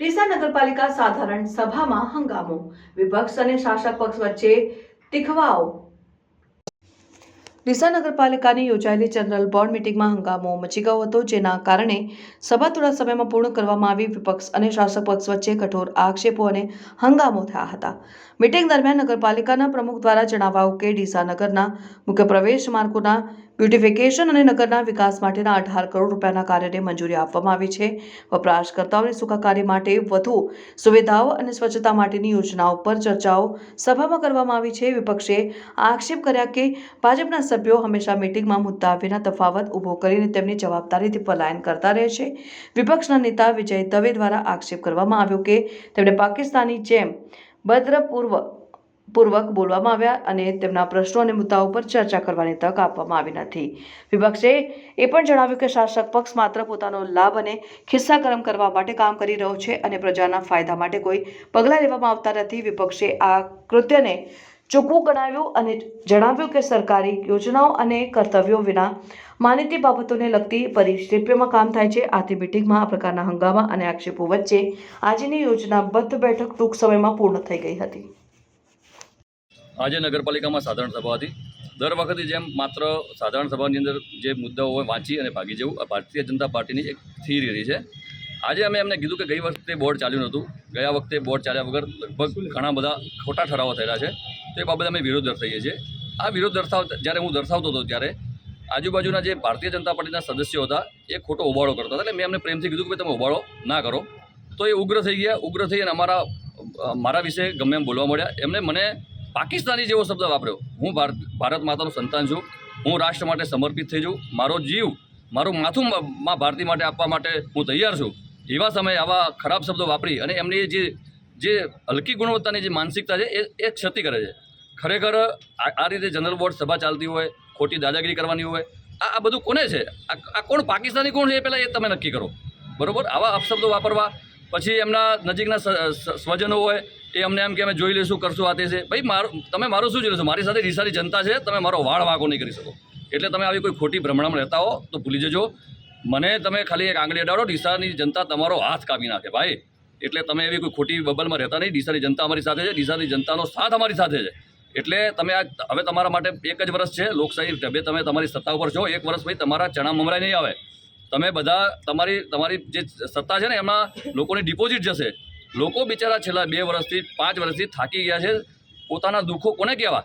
ડીસા નગરપાલિકા સાધારણ સભામાં હંગામો. વિપક્ષ અને શાસક પક્ષ વચ્ચે તીખવાઓ ડીસા નગરપાલિકાની યોજાયેલી જનરલ બોર્ડ મિટિંગમાં હંગામો મચી ગયો હતો, જેના કારણે સભા થોડા સમયમાં પૂર્ણ કરવામાં આવી. વિપક્ષ અને શાસક પક્ષ વચ્ચે કઠોર આક્ષેપો અને હંગામો થયા હતા. મિટિંગ દરમિયાન નગરપાલિકાના પ્રમુખ દ્વારા જણાવાયું કે ડીસા નગરના મુખ્ય પ્રવેશ માર્ગોના બ્યુટિફિકેશન અને નગરના વિકાસ માટેના અઢાર કરોડ રૂપિયાના કાર્યને મંજૂરી આપવામાં આવી છે. વપરાશકર્તાઓની સુખાકારી માટે વધુ સુવિધાઓ અને સ્વચ્છતા માટેની યોજનાઓ પર ચર્ચાઓ સભામાં કરવામાં આવી છે. વિપક્ષે આક્ષેપ કર્યા કે ભાજપના સભ્યો હંમેશા મિટિંગમાં મુદ્દા વિના તફાવત ઊભો કરીને તેમની જવાબદારીથી પલાયન કરતા રહે છે. વિપક્ષના નેતા વિજય દવે દ્વારા આક્ષેપ કરવામાં આવ્યો કે તેમણે પાકિસ્તાની જેમ ભદ્રપૂર્વ પૂર્વક બોલવામાં આવ્યા અને તેમના પ્રશ્નો અને મુદ્દાઓ પર ચર્ચા કરવાની તક આપવામાં આવી નથી. વિપક્ષે એ પણ જણાવ્યું કે શાસક પક્ષ માત્ર પોતાનો લાભ અને ખિસ્સા ગરમ કરવા માટે કામ કરી રહ્યો છે અને પ્રજાના ફાયદા માટે કોઈ પગલાં લેવામાં આવતા નથી. વિપક્ષે આ કૃત્યને ચૂકવું ગણાવ્યું અને જણાવ્યું કે સરકારી યોજનાઓ અને કર્તવ્યો વિના માનીતી બાબતોને લગતી પરિસ્થિતિઓમાં કામ થાય છે. આથી મિટિંગમાં આ પ્રકારના હંગામા અને આક્ષેપો વચ્ચે આજની યોજનાબદ્ધ બેઠક ટૂંક સમયમાં પૂર્ણ થઈ ગઈ હતી. આજે નગરપાલિકામાં સાધારણ સભા હતી. દર વખતે જેમ માત્ર સાધારણ સભાની અંદર જે મુદ્દાઓ હોય વાંચી અને ભાગી જવું, આ ભારતીય જનતા પાર્ટીની એક થિયરી રહી છે. આજે અમે એમને કીધું કે ગઈ વખતે બોર્ડ ચાલ્યું નહોતું. ગયા વખતે બોર્ડ ચાલ્યા વગર લગભગ ઘણા બધા ખોટા ઠરાવો થયેલા છે. તો એ બાબતે અમે વિરોધ દર્શાવીએ છીએ. આ વિરોધ દર્શાવ જ્યારે હું દર્શાવતો હતો ત્યારે, આજુબાજુના જે ભારતીય જનતા પાર્ટીના સદસ્યો હતા, એ ખોટો ઉબાળો કરતા હતા. એટલે મેં એમને પ્રેમથી કીધું કે તમે ઉબાળો ના કરો. તો એ ઉગ્ર થઈ ગયા. ઉગ્ર થઈ અને અમારા મારા વિશે ગમે એમ બોલવા મળ્યા. એમને મને પાકિસ્તાની જેવો શબ્દ વાપર્યો. હું ભારત ભારત માતાનું સંતાન છું. હું રાષ્ટ્ર માટે સમર્પિત થઈ છું મારો જીવ, મારું માથું મા ભારતી માટે આપવા માટે હું તૈયાર છું. એવા સમયે આવા ખરાબ શબ્દો વાપરી અને એમની જે જે હલકી ગુણવત્તાની જે માનસિકતા છે, એ એ ક્ષતિ કરે છે. ખરેખર આ રીતે જનરલ બોર્ડ સભા ચાલતી હોય, ખોટી દાદાગીરી કરવાની હોય, આ આ બધું કોને છે? આ કોણ પાકિસ્તાની કોણ છે એ પહેલાં એ તમે નક્કી કરો. બરોબર? આવા અપશબ્દો વાપરવા. પછી એમના નજીકના સ્વજનો હોય, એ અમને એમ કે અમે જોઈ લઈશું, કરશું આ છે. ભાઈ, મારું તમે મારું શું જોઈ લેશો મારી સાથે રીસારી જનતા છે, તમે મારો વાળ વાંકો નહીં કરી શકો. એટલે તમે આવી કોઈ ખોટી ભ્રમણામાં રહેતા હો, તો ભૂલી જજો. મને તમે ખાલી એક આંગળી અડાડો ડીસાની જનતા તમારો હાથ કાપી નાખે, ભાઈ. એટલે તમે એવી કોઈ ખોટી બબલમાં રહેતા નહીં. ડીસાની જનતા અમારી સાથે છે. ડીસાની જનતાનો સાથ અમારી સાથે છે. એટલે તમે આ હવે તમારા માટે એક જ વર્ષ છે લોકશાહી ઢબે તમે તમારી સત્તા ઉપર છો. એક વર્ષ પછી તમારા ચણા મમરાય નહીં આવે. તમે બધા તમારી તમારી જે સત્તા છે ને, એમાં લોકોની ડિપોઝિટ જશે. લોકો બિચારા છેલ્લા બે વર્ષથી, પાંચ વર્ષથી થાકી ગયા છે. પોતાના દુઃખો કોને કહેવા?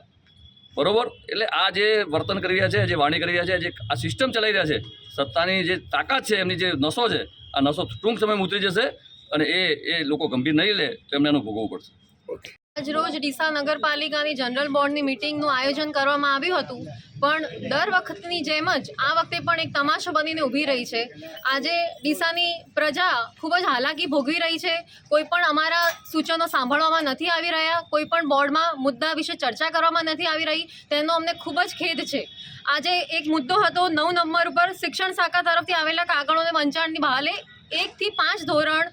બરોબર? એટલે આ જે વર્તન કરી રહ્યા છે, જે વાણી કરી રહ્યા છે, જે આ સિસ્ટમ ચલાવી રહ્યા છે, સત્તાની જે તાકાત છે, એમની જે નસો છે, આ નસો ટૂંક સમયમાં ઉતરી જશે અને એ એ લોકો ગંભીર નહીં લે, તો એમને એનું ભોગવવું પડશે. આજરોજ ડીસા નગરપાલિકાની જનરલ બોર્ડની મિટિંગનું આયોજન કરવામાં આવ્યું હતું. પણ દર વખતની જેમ જ આ વખતે પણ એક તમાશો બનીને ઊભી રહી છે. આજે ડીસાની પ્રજા ખૂબ જ હાલાકી ભોગવી રહી છે. કોઈ પણ અમારા સૂચનો સાંભળવામાં નથી આવી રહ્યા, કોઈ પણ બોર્ડમાં મુદ્દા વિશે ચર્ચા કરવામાં નથી આવી રહી, તેનો અમને ખૂબ જ ખેદ છે. આજે એક મુદ્દો હતો નવ નંબર ઉપર શિક્ષણ શાખા તરફથી આવેલા કાગળોને વંચાણની બહાલે એકથી પાંચ ધોરણ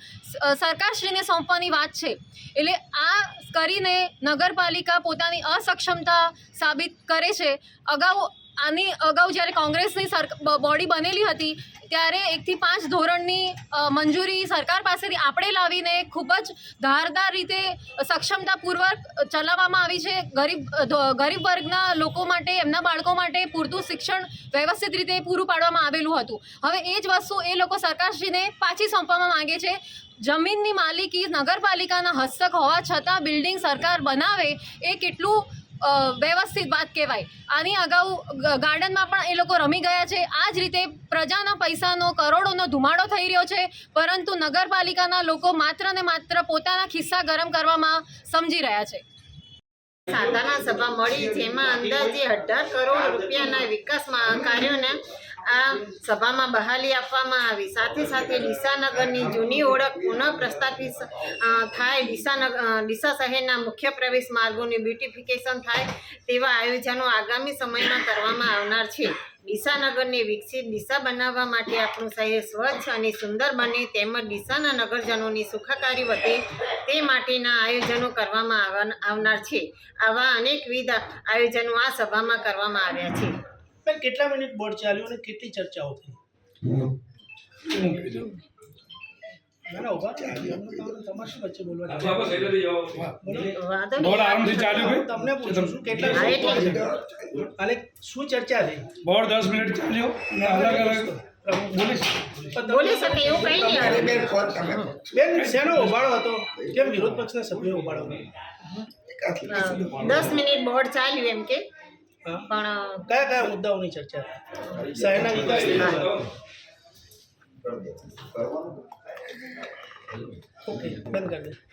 સરકારશ્રીને સોંપવાની વાત છે. એટલે આ કરીને નગરપાલિકા પોતાની અસક્ષમતા સાબિત કરે છે. અગાઉ આની અગાઉ જ્યારે કોંગ્રેસની બોડી બનેલી હતી, ત્યારે એકથી પાંચ ધોરણની મંજૂરી સરકાર પાસેથી આપણે લાવીને ખૂબ જ ધારદાર રીતે સક્ષમતાપૂર્વક ચલાવવામાં આવી છે. ગરીબ ગરીબ વર્ગના લોકો માટે, એમના બાળકો માટે પૂરતું શિક્ષણ વ્યવસ્થિત રીતે પૂરું પાડવામાં આવેલું હતું. હવે એ જ વસ્તુ એ લોકો સરકારશ્રીને પાછી સોંપવામાં માંગે છે. જમીનની માલિકી નગરપાલિકાના હસ્તક હોવા છતાં બિલ્ડિંગ સરકાર બનાવે એ કેટલું વ્યવસ્થિત વાત કહેવાય. આની અગાઉ ગાર્ડનમાં પણ એ લોકો રમી ગયા છે. આ જ રીતે પ્રજાના પૈસાનો, કરોડોનો ધુમાડો થઈ રહ્યો છે. પરંતુ નગરપાલિકાના લોકો માત્ર ને માત્ર પોતાના ખિસ્સા ગરમ કરવામાં સમજી રહ્યા છે. સાધારણ સભા મળી, જેમાં અંદાજે અઢાર કરોડ રૂપિયાના વિકાસમાં કાર્યોને આ સભામાં બહાલી આપવામાં આવી. સાથે સાથે ડીસાનગરની જૂની ઓળખ પુનઃ પ્રસ્થાપિત થાય. ડીસાનગર ડીસા શહેરના મુખ્ય પ્રવેશ માર્ગોની બ્યુટિફિકેશન થાય તેવા આયોજનો આગામી સમયમાં કરવામાં આવનાર છે. ડીસાનગરને વિકસિત દિશા બનાવવા માટે આપણું શહેર સ્વચ્છ અને સુંદર બને તેમજ ડીસાના નગરજનોની સુખાકારી વધે તે માટેના આયોજનો કરવામાં આવનાર છે. આવા અનેકવિધ આયોજનો આ સભામાં કરવામાં આવ્યા છે. કેટલા મિનિટ બોર્ડ ચાલ્યું અને કેટલી ચર્ચાઓ થઈ? શું ચર્ચા થઈ બોર્ડ દસ મિનિટ ચાલ્યો. અલગ અલગ. બોલી શકે એવું કંઈ નહીં હવે. બેન શેનો ઉભાડો હતો? કેમ વિરોધ પક્ષના સભ્યો ઉભાડો દસ મિનિટ બોર્ડ ચાલ્યું એમ કે. પણ કયા કયા મુદ્દાઓની ચર્ચા? શહેરના વિકાસ ઓકે બંધ કરી દે